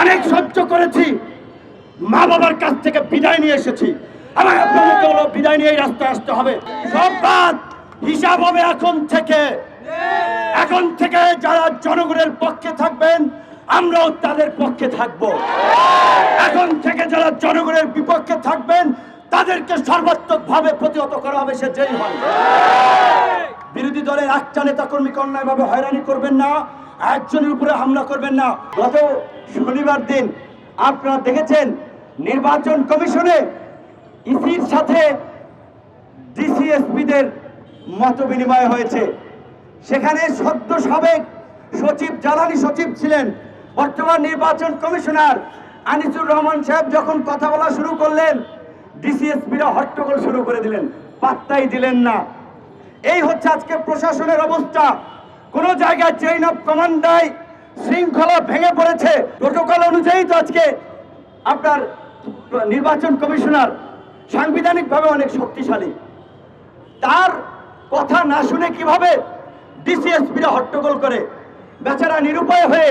অনেক সহ্য করেছি। মা বাবার কাছ থেকে বিদায় নিয়ে এসেছি। আমার আপনাদেরকে হলো বিদায় নিয়ে রাস্তায় আসতে হবে। সব বাদ, হিসাব হবে এখন থেকে। এখন থেকে যারা জনগণের পক্ষে থাকবেন, আমরাও তাদের পক্ষে থাকব। এখন থেকে যারা জনগণের বিপক্ষে থাকবেন, তাদেরকে সর্বাত্মকভাবে প্রতিহত করা হবে, সে যেই হয়। বিরোধী দলের একটা নেতা কর্মী কর্মীকে অন্যায়ভাবে হয়রানি করবেন না। একজনের উপরে হামলা করবেন না। গত শনিবার দিন আপনারা দেখেছেন, নির্বাচন কমিশনে ইসির সাথে ডিসিএসপিদের মত বিনিময় হয়েছে। সেখানে সদ্য সাবেক সচিব, জ্বালানি সচিব ছিলেন। বর্তমান নির্বাচন কমিশনার আনিসুর রহমান সাহেব যখন কথা বলা শুরু করলেন, ডিসিএসপিরা হট্টগোল শুরু করে দিলেন। পাত্তাই দিলেন না। এই হচ্ছে আজকে প্রশাসনের অবস্থা। কোন জায়গায় চেইন অফ কমান্ড নাই, শৃঙ্খলা ভেঙে পড়েছে। প্রোটোকল অনুযায়ী তো আজকে আপনার নির্বাচন কমিশনার সাংবিধানিকভাবে অনেক শক্তিশালী। তার কথা না শুনে কীভাবে ডিসিএসপিরা হট্টগোল করে? বেচারা নিরুপায় হয়ে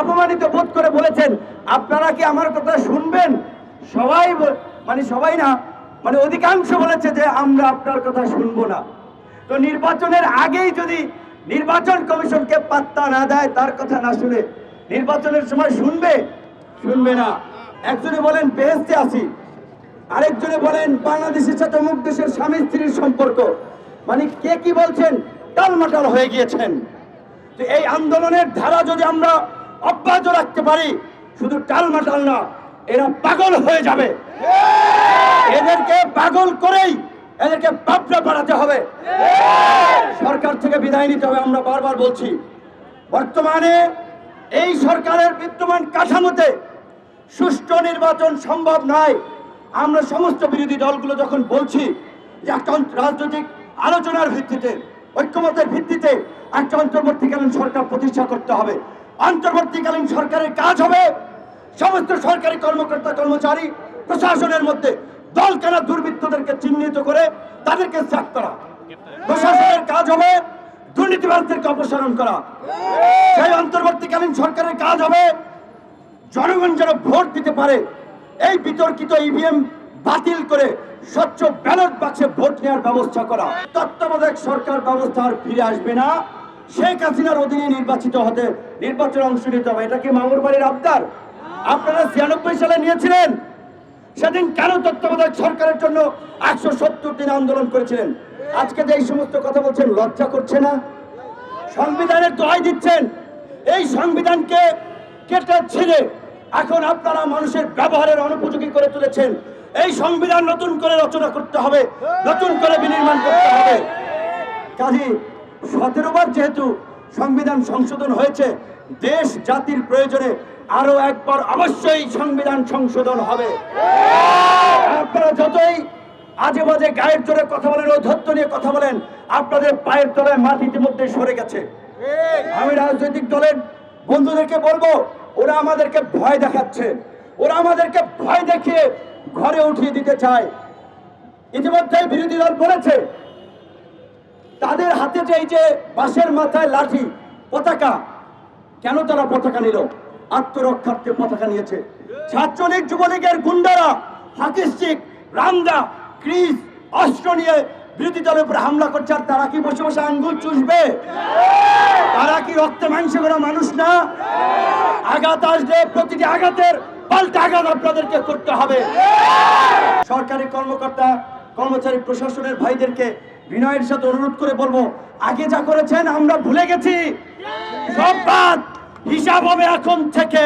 অপমানিত বোধ করে বলেছেন, আপনারা কি আমার কথা শুনবেন? সবাই মানে সবাই না মানে অধিকাংশ বলেছে যে আমরা আপনার কথা শুনব না। তো নির্বাচনের আগেই যদি নির্বাচন কমিশনকে পাত্তা না দেয় তার কথা না শুনে নির্বাচনের সময় শুনবে? শুনবে না। একজনে বলেন বেহেস্তে আসি আরেকজনে বলেন বাংলাদেশের সাথে অমুক দেশের স্বামী স্ত্রীর সম্পর্ক। মানে কে কি বলছেন? টালমাটাল হয়ে গিয়েছেন। তো এই আন্দোলনের ধারা যদি আমরা অব্যাহত রাখতে পারি শুধু টালমাটাল না এরা পাগল হয়ে যাবে। এদেরকে পাগল করেই এদেরকে পাপড়া পাঠাতে হবে। সরকার থেকে বিদায় নিতে হবে আমরা বারবার বলছি। বর্তমানে এই সরকারের বিদ্যমান কাঠামোতে সুষ্ঠু নির্বাচন সম্ভব নয়। আমরা সমস্ত বিরোধী দলগুলো যখন বলছি যে একটা রাজনৈতিক আলোচনার ভিত্তিতে ঐক্যমতের ভিত্তিতে একটা অন্তর্বর্তীকালীন সরকার প্রতিষ্ঠা করতে হবে। অন্তর্বর্তীকালীন সরকারের কাজ হবে সমস্ত সরকারি কর্মকর্তা কর্মচারী প্রশাসনের মধ্যে দল কেনা দুর্বৃত্তদেরকে চিহ্নিত করে তাদেরকে সাক করা। প্রশাসনের কাজ হবে দুর্নীতিবাদদেরকে অপসারণ করা। সেই অন্তর্বর্তীকালীন সরকারের কাজ হবে জনগণ যেন ভোট দিতে পারে। এই বিতর্কিত ইভিএম বাতিল করে স্বচ্ছ ব্যালট বাক্সে ভোট নেওয়ার ব্যবস্থা করা। তত্ত্বাবধায়ক সরকার ব্যবস্থা আর ফিরে আসবে না। শেখ হাসিনার অধীনে নির্বাচিত হতে নির্বাচনে অংশ নিতে হবে। এটা কি মামুর বাড়ির আবদার? আপনারা ছিয়ানব্বই সালে নিয়েছিলেন। সেদিন কেন তত্ত্বাবধায়ক সরকারের জন্য একশো সত্তর দিন আন্দোলন করেছিলেন? আজকে যে এই সমস্ত কথা বলছেন, লজ্জা করছে না? সংবিধানের দোহাই দিচ্ছেন। এই সংবিধানকে কেটে ছিঁড়ে এখন আপনারা মানুষের ব্যবহারের অনুপযোগী করে তুলেছেন। এই সংবিধান নতুন করে রচনা করতে হবে, নতুন করে বিনির্মাণ করতে হবে। কাজী, সতেরো বার যেহেতু সংবিধান সংশোধন হয়েছে, দেশ জাতির প্রয়োজনে আরও একবার অবশ্যই সংবিধান সংশোধন হবে। আপনারা যতই আজে বাজে গায়ের জোরে কথা বলেন, ঔদ্ধত্য নিয়ে কথা বলেন, আপনাদের পায়ের তলায় মাটি ইতিমধ্যে সরে গেছে। আমি রাজনৈতিক দলের বন্ধুদেরকে বলব, ওরা আমাদেরকে ভয় দেখাচ্ছে। ওরা আমাদেরকে ভয় দেখিয়ে ঘরে উঠিয়ে দিতে চায়। ইতিমধ্যে বিরোধী দল বলেছে, তাদের হাতে যে এই যে মাথায় লাঠি, পতাকা, কেন তারা পতাকা নিল? আত্মরক্ষার্থে পতাকা নিয়েছে। ছাত্রলীগ যুবলীগের গুন্ডারা হাকিস্টিক রামদা, ক্রিস, অস্ত্র নিয়ে বিরোধী দলের উপরে হামলা করছে। আর তারা কি বসে বসে আঙ্গুল চুষবে? তারা কি রক্তে মাংস করা মানুষ না? আঘাত আসলে প্রতিটি আঘাতের পাল্টা আঘাত আপনাদেরকে করতে হবে। সরকারি কর্মকর্তা, কর্মচারী প্রশাসনের ভাইদেরকে বিনয়ের সাথে অনুরোধ করে বলব, আগে যা করেছেন আমরা ভুলে গেছি। সব বাদ। হিসাব হবে এখন থেকে।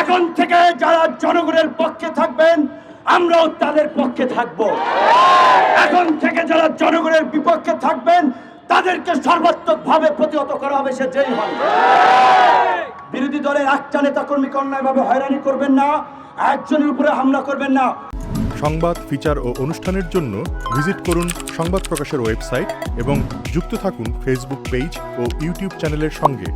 এখন থেকে যারা জনগণের পক্ষে থাকবেন, আমরাও তাদের পক্ষে থাকব। এখন থেকে যারা জনগণের বিপক্ষে থাকবেন, তাদেরকে সর্বাত্মকভাবে প্রতিহত করা হবে, সে যেই হয়। বিরোধী দলের একটা নেতা কর্মীকে অন্যায়ভাবে হয়রানি করবেন না, একজনের উপরে হামলা করবেন না। সংবাদ, ফিচার ও অনুষ্ঠানের জন্য ভিজিট করুন সংবাদ প্রকাশের ওয়েবসাইট এবং যুক্ত থাকুন ফেসবুক পেজ ও ইউটিউব চ্যানেলের সঙ্গে।